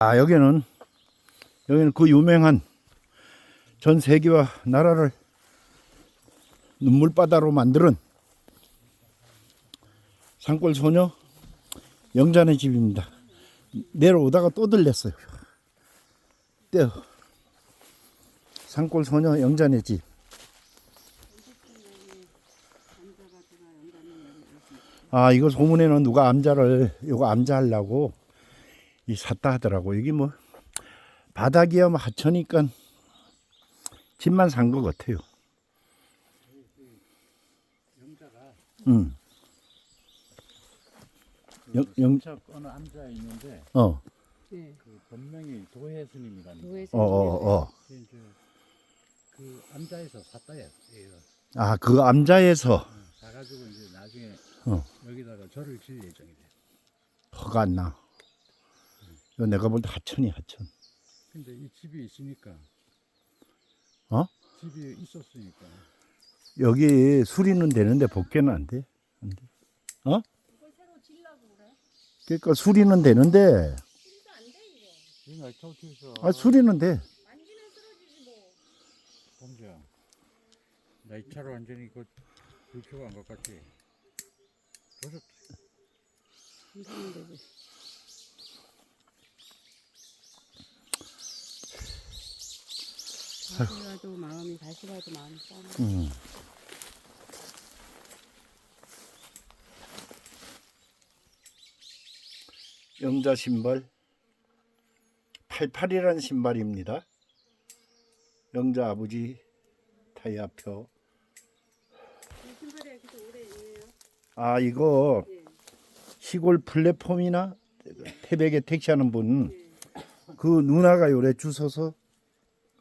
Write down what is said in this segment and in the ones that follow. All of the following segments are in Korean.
아 여기는 여기는 그 유명한 전 세계와 나라를 눈물바다로 만드는 산골 소녀 영자네 집입니다. 내려오다가 또 들렸어요. 떼어. 산골 소녀 영자네 집. 아 이거 소문에는 누가 암자를 이거 암자 하려고 이 샀다 하더라고. 여기 뭐 바닥이야 뭐 하천이니까 집만 산 것 같아요. 응. 영, 영, 척 어느 암자에 있는데 어, 네. 그 본명이 도해 스님이라는 거. 도에서 어, 어, 어. 이제 그 암자에서 샀다요. 얘가 아, 그 암자에서 사가지고 이제 나중에 어. 여기다가 절을 질 예정이래. 허가 안 나. 이거 내가 볼 때 하천이 하천. 근데 이 집이 있으니까. 어? 집이 있었으니까. 여기 수리는 되는데 복개는 안 돼. 안 돼. 어? 그러니까 수리는 되는데 이거 알차우치에서 아 수리는 돼. 범주야. 나이 차로 완전히 그 불표가 안것 같지. 계속 가도 마음이 가도 마음이 싸워. 음. 영자 신발 88이라는 신발입니다. 영자 아버지 오래예요? 아 이거 시골 플랫폼이나 태백에 택시하는 분 그 누나가 요래 주워서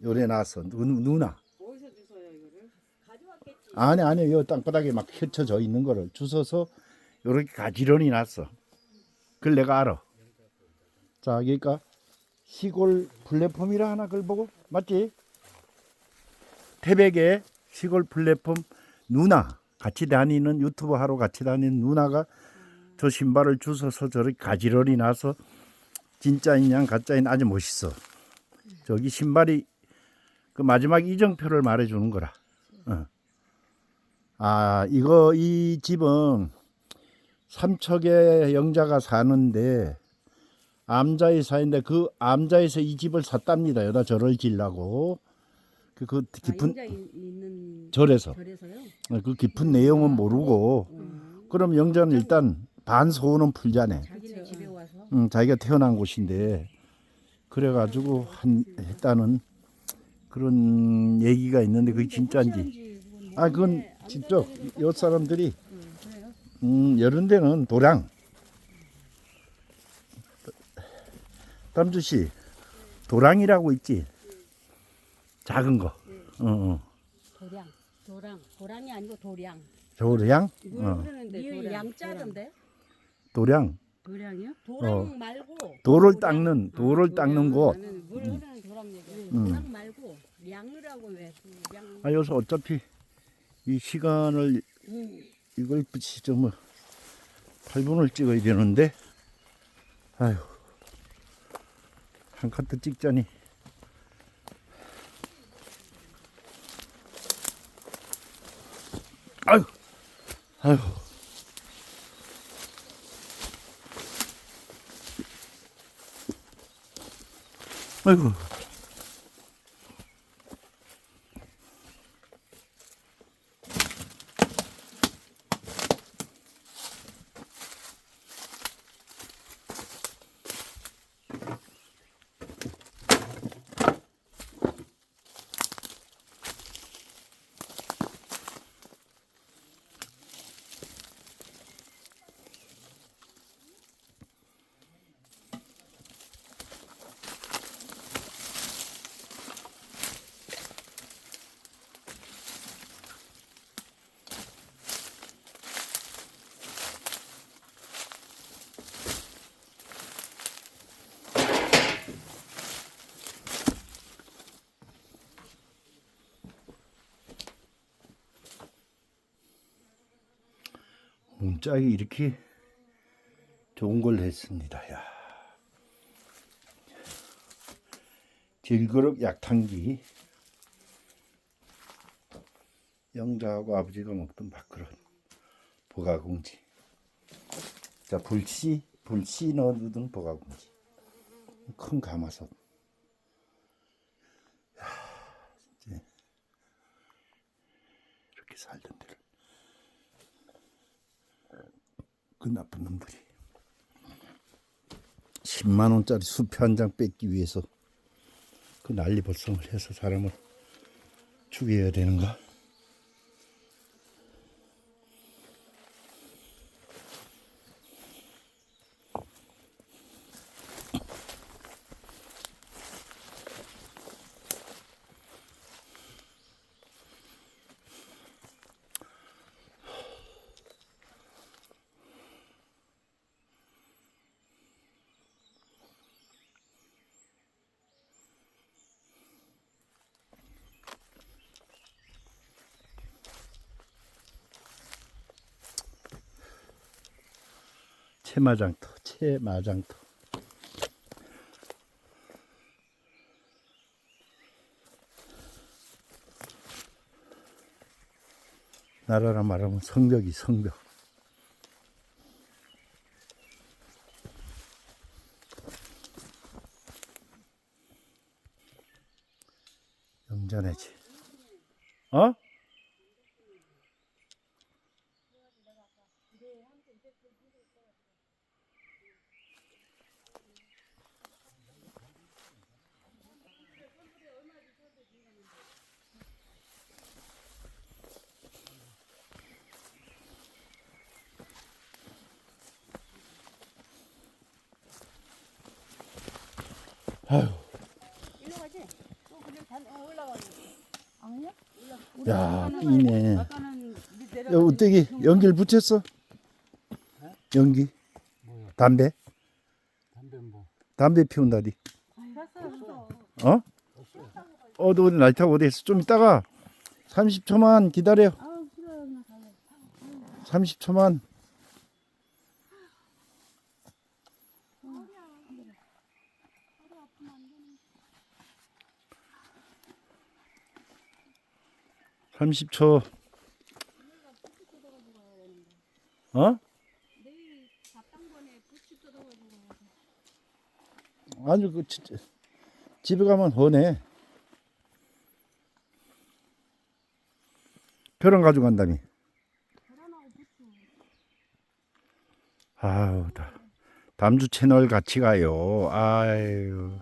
요래 놨어 누, 누나. 어디서 주워요 이거를? 가져왔겠지. 아니 아니 요 땅바닥에 막 펼쳐져 있는 거를 주워서 요렇게 가지런히 놨어. 그걸 내가 알아. 자 그러니까 시골 플랫폼이라 하나 그걸 보고 맞지? 태백에 시골 플랫폼 누나 같이 다니는 유튜브 하러 같이 다니는 누나가 저 신발을 주워서 저렇게 가지런히 놔서 진짜인 양 가짜인 아주 멋있어. 저기 신발이 그 마지막 이정표를 말해주는 거라 어. 아, 이거 이 집은 삼척에 영자가 사는데 암자에 사는데 그 암자에서 이 집을 샀답니다. 여기다 절을 지려고 그, 그 깊은 아, 있는 절에서 절에서요? 그 깊은 내용은 모르고 음. 그럼 영자는 일단 반 소원은 풀자네. 자기네 집에 와서 응, 자기가 태어난 곳인데 그래가지고 한 했다는 그런 얘기가 있는데 그게 진짜인지 아 그건 직접 요 사람들이 그래요? 음 이런 데는 도량 담주 씨 도량이라고 있지 작은 거 어, 어. 도량. 도랑. 도랑이 아니고 도량. 도량 뭘 어. 양자던데? 도량 도량이요? 도랑 어. 말고 돌을 도량. 닦는 아, 돌을 도량. 닦는 곳 나는 물 흐르는 도랑 얘기해. 음. 도랑 말고 양이라고 왜? 그 양. 아 여기서 어차피 이 시간을 음. 이걸 뭐 8분을 찍어야 되는데. 아휴. 한 카트 찍자니. 아휴. 아휴. 아이고 문짝이 이렇게 좋은 걸 했습니다. 야. 질그릇 약탕기. 영자하고 아버지가 먹던 밥그릇. 보가공지. 자 불씨 불씨 넣어두던 보가공지. 큰 가마솥. 야 진짜. 이렇게 살던 데를 그 나쁜 놈들이 10만 원짜리 수표 한 장 뺏기 위해서 그 난리 벌성을 해서 사람을 죽여야 되는가? 채마장터, 채마장터. 나라라 말하면 성벽이 성벽. 영전해지. 어? 아유, 일로 가지. 또 그냥 단 어, 올라가지. 아니야? 야, 이네. 아까는 밑 야, 어떻게 연기를 붙였어? 연기? 뭐야? 담배? 담배 뭐? 담배 피운다디. 어? 어, 너 오늘 라이트하고 어디 있어? 좀 이따가 30초만 기다려. 아, 싫어. 나 갈래. 30초만. (30초) 어? 아니 그 진짜 집에 가면 허네 벼랑 가져간다니. 아우 다 담주 채널 같이 가요 아유